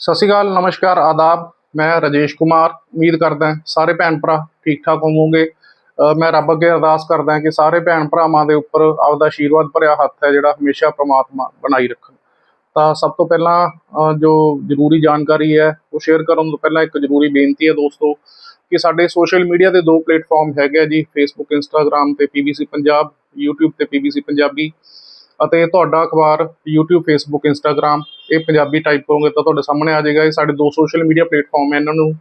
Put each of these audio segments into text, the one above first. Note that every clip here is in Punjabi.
ਸਤਿ ਸ਼੍ਰੀ ਅਕਾਲ, ਨਮਸਕਾਰ, ਆਦਾਬ। ਮੈਂ ਰਾਜੇਸ਼ ਕੁਮਾਰ। ਉਮੀਦ ਕਰਦਾ ਸਾਰੇ ਭੈਣ ਭਰਾ ਠੀਕ ਠਾਕ ਹੋਵੋਗੇ ਮੈਂ ਰੱਬ ਅੱਗੇ ਅਰਦਾਸ ਕਰਦਾ ਕਿ ਸਾਰੇ ਭੈਣ ਭਰਾਵਾਂ ਦੇ ਉੱਪਰ ਆਪਦਾ ਆਸ਼ੀਰਵਾਦ ਭਰਿਆ ਹੱਥ ਹੈ ਜਿਹੜਾ ਹਮੇਸ਼ਾ ਪ੍ਰਮਾਤਮਾ ਬਣਾਈ ਰੱਖਣ। ਤਾਂ ਸਭ ਤੋਂ ਪਹਿਲਾਂ ਜੋ ਜ਼ਰੂਰੀ ਜਾਣਕਾਰੀ ਹੈ, ਉਹ ਸ਼ੇਅਰ ਕਰਨ ਤੋਂ ਪਹਿਲਾਂ ਇੱਕ ਜ਼ਰੂਰੀ ਬੇਨਤੀ ਹੈ ਦੋਸਤੋ ਕਿ ਸਾਡੇ ਸੋਸ਼ਲ ਮੀਡੀਆ ਦੇ ਦੋ ਪਲੇਟਫਾਰਮ ਹੈਗੇ ਆ ਜੀ ਫੇਸਬੁੱਕ ਇੰਸਟਾਗ੍ਰam ਤੇ ਪੀਬੀਸੀ ਪੰਜਾਬ, YouTube ਤੇ ਪੀਬੀਸੀ ਪੰਜਾਬੀ। ਅਤੇ ਤੁਹਾਡਾ ਅਖਬਾਰ YouTube, Facebook, Instagram, ਇਹ ਪੰਜਾਬੀ ਟਾਈਪ ਕਰੋਗੇ ਤਾਂ ਤੁਹਾਡੇ ਸਾਹਮਣੇ ਆ ਜਾਏਗਾ। ਇਹ ਸਾਡੇ ਦੋ ਸੋਸ਼ਲ ਮੀਡੀਆ ਪਲੇਟਫਾਰਮ ਹੈ ਇਹਨਾਂ ਨੂੰ।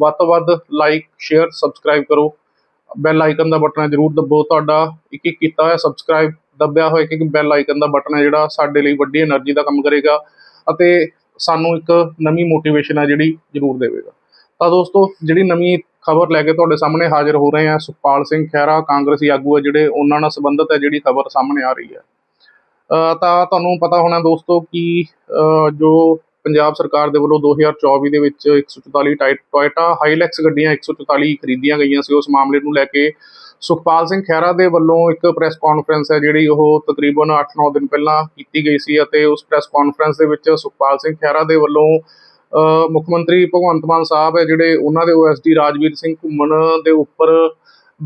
ਵੱਧ ਤੋਂ ਵੱਧ ਲਾਈਕ ਸ਼ੇਅਰ ਸਬਸਕ੍ਰਾਈਬ ਕਰੋ। ਬੈਲ ਆਈਕਨ ਦਾ ਬਟਨ ਜ਼ਰੂਰ ਦਬੋ। ਤੁਹਾਡਾ ਇੱਕ ਇੱਕ ਕੀਤਾ ਹੋਇਆ ਸਬਸਕ੍ਰਾਈਬ ਦੱਬਿਆ ਹੋਇਆ ਕਿ ਬੈਲ ਆਈਕਨ ਦਾ ਬਟਨ ਹੈ ਜਿਹੜਾ ਸਾਡੇ ਲਈ ਵੱਡੀ એનર્ਜੀ ਦਾ ਕੰਮ ਕਰੇਗਾ ਅਤੇ ਸਾਨੂੰ ਇੱਕ ਨਵੀਂ ਮੋਟੀਵੇਸ਼ਨ ਹੈ ਜਿਹੜੀ ਜ਼ਰੂਰ ਦੇਵੇਗਾ। ਤਾਂ ਦੋਸਤੋ, ਜਿਹੜੀ ਨਵੀਂ ਖਬਰ ਲੈ ਕੇ ਤੁਹਾਡੇ ਸਾਹਮਣੇ ਹਾਜ਼ਰ ਹੋ ਰਹੇ ਆ ਸੁਖਪਾਲ ਸਿੰਘ ਖਹਿਰਾ, ਕਾਂਗਰਸੀ ਆਗੂ ਹੈ, ਜਿਹੜੇ ਉਹਨਾਂ ਨਾਲ ਸੰਬੰਧਿਤ ਹੈ, ਜਿਹੜੀ ਖਬਰ ਸਾਹਮਣੇ ਆ ਰਹੀ ਹੈ। ਤਾਂ ਤੁਹਾਨੂੰ ਪਤਾ ਹੋਣਾ ਦੋਸਤੋ ਕਿ ਜੋ ਪੰਜਾਬ ਸਰਕਾਰ ਦੇ ਵੱਲੋਂ 2024 ਦੇ ਵਿੱਚ 144 ਟਾਈ- ਟੋਇਟਾ ਹਾਈਲੈਕਸ ਗੱਡੀਆਂ 144 ਖਰੀਦੀਆਂ ਗਈਆਂ ਸੀ ਉਸ ਮਾਮਲੇ ਨੂੰ ਲੈ ਕੇ ਸੁਖਪਾਲ ਸਿੰਘ ਖਹਿਰਾ ਦੇ ਵੱਲੋਂ ਇੱਕ ਪ੍ਰੈਸ ਕਾਨਫਰੰਸ ਹੈ ਜਿਹੜੀ ਉਹ ਤਕਰੀਬਨ 8-9 ਦਿਨ ਪਹਿਲਾਂ ਕੀਤੀ ਗਈ ਸੀ ਅਤੇ ਉਸ ਪ੍ਰੈਸ ਕਾਨਫਰੰਸ ਦੇ ਵਿੱਚ ਸੁਖਪਾਲ ਸਿੰਘ ਖਹਿਰਾ ਦੇ ਵੱਲੋਂ ਅ, ਮੁੱਖ ਮੰਤਰੀ ਭਗਵੰਤ ਮਾਨ ਸਾਹਿਬ ਹੈ ਜਿਹੜੇ ਉਹਨਾਂ ਦੇ ਓਐਸਡੀ ਰਾਜਵੀਰ ਸਿੰਘ ਘੁੰਮਣ ਦੇ ਉੱਪਰ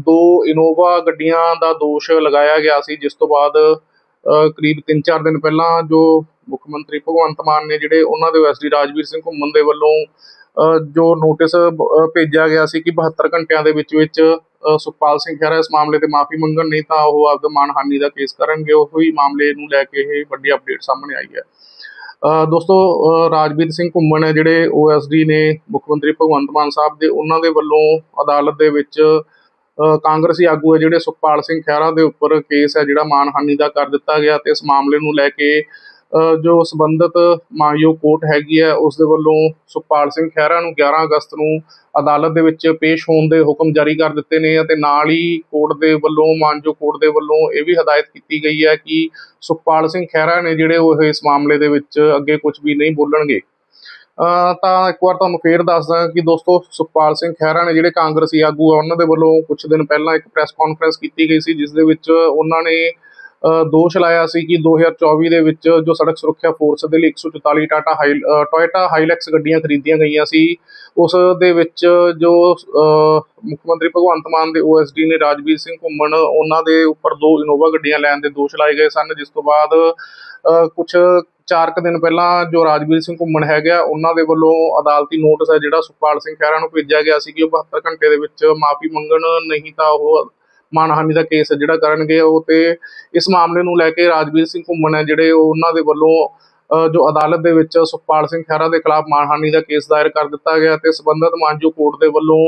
ਦੋ ਇਨੋਵਾ ਗੱਡੀਆਂ ਦਾ ਦੋਸ਼ ਲਗਾਇਆ ਗਿਆ ਸੀ ਜਿਸ ਤੋਂ ਬਾਅਦ ਕਰੀਬ 3-4 ਦਿਨ ਪਹਿਲਾਂ ਜੋ ਮੁੱਖ ਮੰਤਰੀ ਭਗਵੰਤ ਮਾਨ ਨੇ ਜਿਹੜੇ ਉਹਨਾਂ ਦੇ ਓਐਸਡੀ ਰਾਜਵੀਰ ਸਿੰਘ ਘੁੰਮਣ ਦੇ ਵੱਲੋਂ ਜੋ ਨੋਟਿਸ ਭੇਜਿਆ ਗਿਆ ਸੀ ਕਿ 72 ਘੰਟਿਆਂ ਦੇ ਵਿੱਚ ਵਿੱਚ ਸੁਖਪਾਲ ਸਿੰਘ ਖਹਿਰਾ ਇਸ ਮਾਮਲੇ ਤੇ ਮਾਫੀ ਮੰਗਣ ਨਹੀਂ ਤਾਂ ਉਹ ਆਪਦਾ ਮਾਨਹਾਨੀ ਦਾ ਕੇਸ ਕਰਨਗੇ। ਉਹ ਹੀ ਮਾਮਲੇ ਨੂੰ ਲੈ ਕੇ ਇਹ ਵੱਡੀ ਅਪਡੇਟ ਸਾਹਮਣੇ ਆਈ ਹੈ। ਅ, ਦੋਸਤੋ ਰਾਜਵੀਰ ਸਿੰਘ ਘੁੰਮਣ ਹੈ ਜਿਹੜੇ ਓਐਸਡੀ ਨੇ ਮੁੱਖ ਮੰਤਰੀ ਭਗਵੰਤ ਮਾਨ ਸਾਹਿਬ ਦੇ ਉਹਨਾਂ ਦੇ ਵੱਲੋਂ ਅਦਾਲਤ ਦੇ ਵਿੱਚ ਕਾਂਗਰਸੀ ਆਗੂ ਹੈ ਜਿਹੜੇ ਸੁਖਪਾਲ ਸਿੰਘ ਖਹਿਰਾ ਦੇ ਉੱਪਰ ਕੇਸ ਹੈ ਜਿਹੜਾ ਮਾਨਹਾਨੀ ਦਾ ਕਰ ਦਿੱਤਾ ਗਿਆ ਤੇ ਇਸ ਮਾਮਲੇ ਨੂੰ ਲੈ ਕੇ ਅ, ਜੋ ਸੰਬੰਧਿਤ ਮਾਨਯੋਗ ਕੋਰਟ ਹੈਗੀ ਹੈ ਉਸ ਦੇ ਵੱਲੋਂ ਸੁਖਪਾਲ ਸਿੰਘ ਖਹਿਰਾ ਨੂੰ 11 ਅਗਸਤ ਨੂੰ ਅਦਾਲਤ ਦੇ ਵਿੱਚ ਪੇਸ਼ ਹੋਣ ਦੇ ਹੁਕਮ ਜਾਰੀ ਕਰ ਦਿੱਤੇ ਨੇ ਅਤੇ ਨਾਲ ਹੀ ਕੋਰਟ ਦੇ ਵੱਲੋਂ ਮਾਨਯੋਗ ਕੋਰਟ ਦੇ ਵੱਲੋਂ ਇਹ ਵੀ ਹਦਾਇਤ ਕੀਤੀ ਗਈ ਹੈ ਕਿ ਸੁਖਪਾਲ ਸਿੰਘ ਖਹਿਰਾ ਨੇ ਜਿਹੜੇ ਉਹ ਇਸ ਮਾਮਲੇ ਦੇ ਵਿੱਚ ਅੱਗੇ ਕੁਝ ਵੀ ਨਹੀਂ ਬੋਲਣਗੇ। ਤਾਂ ਇੱਕ ਵਾਰ ਤੁਹਾਨੂੰ ਫੇਰ ਦੱਸਦਾ ਕਿ ਦੋਸਤੋ ਸੁਖਪਾਲ ਸਿੰਘ ਖਹਿਰਾ ਨੇ ਜਿਹੜੇ ਕਾਂਗਰਸੀ ਆਗੂ ਆ, ਉਹਨਾਂ ਦੇ ਵੱਲੋਂ ਕੁਝ ਦਿਨ ਪਹਿਲਾਂ ਇੱਕ ਪ੍ਰੈਸ ਕਾਨਫਰੰਸ ਕੀਤੀ ਗਈ ਸੀ, ਜਿਸ ਦੇ ਵਿੱਚ ਉਹਨਾਂ ਨੇ ਦੋਸ਼ ਲਾਇਆ ਸੀ ਕਿ 2024 ਦੇ ਵਿੱਚ ਜੋ ਸੜਕ ਸੁਰੱਖਿਆ ਫੋਰਸ ਦੇ ਲਈ 144 ਟਾਟਾ ਹਾਈ ਟੋਇਟਾ ਹਾਈਲੈਕਸ ਗੱਡੀਆਂ ਖਰੀਦੀਆਂ ਗਈਆਂ ਸੀ, ਉਸ ਦੇ ਵਿੱਚ ਜੋ ਮੁੱਖ ਮੰਤਰੀ ਭਗਵੰਤ ਮਾਨ ਦੇ ਓਐਸਡੀ ਨੇ ਰਾਜਵੀਰ ਸਿੰਘ ਘੁੰਮਣ, ਉਹਨਾਂ ਦੇ ਉੱਪਰ ਦੋ ਇਨੋਵਾ ਗੱਡੀਆਂ ਲੈਣ ਦੇ ਦੋਸ਼ ਲਾਏ ਗਏ ਸਨ, ਜਿਸ ਤੋਂ ਬਾਅਦ ਕੁਝ ਚਾਰ ਕੁ ਦਿਨ ਪਹਿਲਾਂ ਜੋ ਰਾਜਵੀਰ ਸਿੰਘ ਘੁੰਮਣ ਹੈਗਾ ਉਹਨਾਂ ਦੇ ਵੱਲੋਂ ਅਦਾਲਤੀ ਨੋਟਿਸ ਹੈ ਜਿਹੜਾ ਸੁਖਪਾਲ ਸਿੰਘ ਖਹਿਰਾ ਨੂੰ ਭੇਜਿਆ ਗਿਆ ਸੀ ਕਿ ਉਹ 72 ਘੰਟੇ ਦੇ ਵਿੱਚ ਮਾਫੀ ਮੰਗਣ ਨਹੀਂ ਤਾਂ ਉਹ ਮਾਨਹਾਨੀ ਦਾ ਕੇਸ ਜਿਹੜਾ ਕਰਨਗੇ। ਉਹ ਤੇ ਇਸ ਮਾਮਲੇ ਨੂੰ ਲੈ ਕੇ ਰਾਜਵੀਰ ਸਿੰਘ ਘੁੰਮਣ ਹੈ ਜਿਹੜੇ ਉਹ ਉਹਨਾਂ ਦੇ ਵੱਲੋਂ ਜੋ ਅਦਾਲਤ ਦੇ ਵਿੱਚ ਸੁਖਪਾਲ ਸਿੰਘ ਖਹਿਰਾ ਦੇ ਖਿਲਾਫ ਮਾਨਹਾਨੀ ਦਾ ਕੇਸ ਦਾਇਰ ਕਰ ਦਿੱਤਾ ਗਿਆ ਤੇ ਸਬੰਧਤ ਮਾਨਜੋ ਕੋਰਟ ਦੇ ਵੱਲੋਂ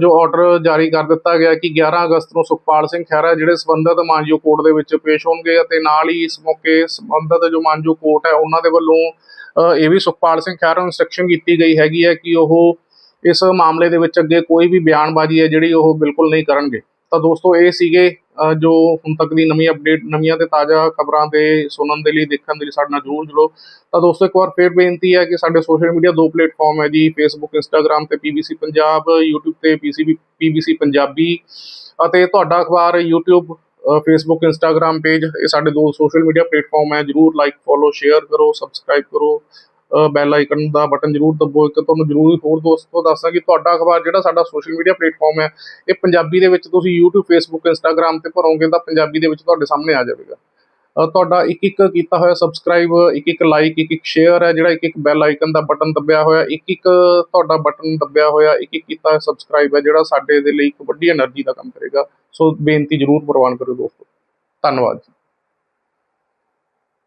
ਜੋ ਆਰਡਰ ਜਾਰੀ ਕਰ ਦਿੱਤਾ ਗਿਆ ਕਿ 11 ਅਗਸਤ ਨੂੰ ਸੁਖਪਾਲ ਸਿੰਘ ਖਹਿਰਾ ਜਿਹੜੇ ਸਬੰਧਤ ਮਾਨਯੋਗ ਕੋਰਟ ਦੇ ਵਿੱਚ ਪੇਸ਼ ਹੋਣਗੇ ਅਤੇ ਨਾਲ ਹੀ ਇਸ ਮੌਕੇ ਸਬੰਧਤ ਜੋ ਮਾਨਯੋਗ ਕੋਰਟ ਹੈ, ਉਹਨਾਂ ਦੇ ਵੱਲੋਂ ਇਹ ਵੀ ਸੁਖਪਾਲ ਸਿੰਘ ਖਹਿਰਾ ਨੂੰ ਇੰਸਟਰਕਸ਼ਨ ਕੀਤੀ ਗਈ ਹੈਗੀ ਹੈ ਕਿ ਉਹ ਇਸ ਮਾਮਲੇ ਦੇ ਵਿੱਚ ਅੱਗੇ ਕੋਈ ਵੀ ਬਿਆਨਬਾਜ਼ੀ ਹੈ ਜਿਹੜੀ ਉਹ ਬਿਲਕੁਲ ਨਹੀਂ ਕਰਨਗੇ। ਤਾਂ ਦੋਸਤੋ, ਇਹ ਸੀਗੇ ਜੋ ਹੁਣ ਤੱਕ ਦੀ ਨਵੀਂ ਅਪਡੇਟ ਨਵੀਆਂ ਤੇ ਤਾਜ਼ਾ ਖਬਰਾਂ ਦੇ ਸੁਣਨ ਦੇ ਲਈ, ਦੇਖਣ ਦੇ ਲਈ ਸਾਡੇ ਨਾਲ ਜਰੂਰ ਜੁੜੋ। ਤਾਂ ਦੋਸਤੋ, ਇੱਕ ਵਾਰ ਫੇਰ ਬੇਨਤੀ ਹੈ ਕਿ ਸਾਡੇ ਸੋਸ਼ਲ ਮੀਡੀਆ ਦੋ ਪਲੇਟਫਾਰਮ ਹੈ ਜੀ ਫੇਸਬੁੱਕ ਇੰਸਟਾਗ੍ਰam ਤੇ ਪੀਬੀਸੀ ਪੰਜਾਬ YouTube ਤੇ ਪੀਸੀਬੀ ਪੀਬੀਸੀ ਪੰਜਾਬੀ ਅਤੇ ਤੁਹਾਡਾ ਅਖਬਾਰ YouTube ਫੇਸਬੁੱਕ ਇੰਸਟਾਗ੍ਰam ਪੇਜ ਇਹ ਸਾਡੇ ਦੋ ਸੋਸ਼ਲ ਮੀਡੀਆ ਪਲੇਟਫਾਰਮ ਹੈ। ਜਰੂਰ ਲਾਈਕ ਫੋਲੋ ਸ਼ੇਅਰ ਕਰੋ ਸਬਸਕ੍ਰਾਈਬ ਕਰੋ। ਬੈਲ ਆਈਕਨ ਦਾ ਬਟਨ ਜ਼ਰੂਰ ਦਬੋ, ਇੱਕ ਤੁਹਾਨੂੰ ਜ਼ਰੂਰ ਹੋਰ ਦੋਸਤੋ ਦੱਸਾਂ ਕਿ ਤੁਹਾਡਾ ਅਖਬਾਰ ਜਿਹੜਾ ਸਾਡਾ ਸੋਸ਼ਲ ਮੀਡੀਆ ਪਲੇਟਫਾਰਮ ਹੈ, ਇਹ ਪੰਜਾਬੀ ਦੇ ਵਿੱਚ ਤੁਸੀਂ YouTube, Facebook, Instagram ਤੇ ਭਰੋਗੇ ਤਾਂ ਪੰਜਾਬੀ ਦੇ ਵਿੱਚ ਤੁਹਾਡੇ ਸਾਹਮਣੇ ਆ ਜਾਵੇਗਾ। ਤੁਹਾਡਾ ਇੱਕ ਇੱਕ ਕੀਤਾ ਹੋਇਆ ਸਬਸਕ੍ਰਾਈਬ ਇੱਕ ਇੱਕ ਲਾਈਕ ਇੱਕ ਇੱਕ ਸ਼ੇਅਰ ਹੈ ਜਿਹੜਾ ਇੱਕ ਇੱਕ ਬੈਲ ਆਈਕਨ ਦਾ ਬਟਨ ਦੱਬਿਆ ਹੋਇਆ, ਇੱਕ ਇੱਕ ਤੁਹਾਡਾ ਬਟਨ ਦੱਬਿਆ ਹੋਇਆ, ਇੱਕ ਇੱਕ ਕੀਤਾ ਹੋਇਆ ਸਬਸਕ੍ਰਾਈਬ ਹੈ ਜਿਹੜਾ ਸਾਡੇ ਦੇ ਲਈ ਇੱਕ ਵੱਡੀ એનર્ਜੀ ਦਾ ਕੰਮ ਕਰੇਗਾ। ਸੋ ਬੇਨਤੀ ਜ਼ਰੂਰ ਪ੍ਰਵਾਨ ਕਰੋ ਦੋਸਤੋ। ਧੰਨਵਾਦ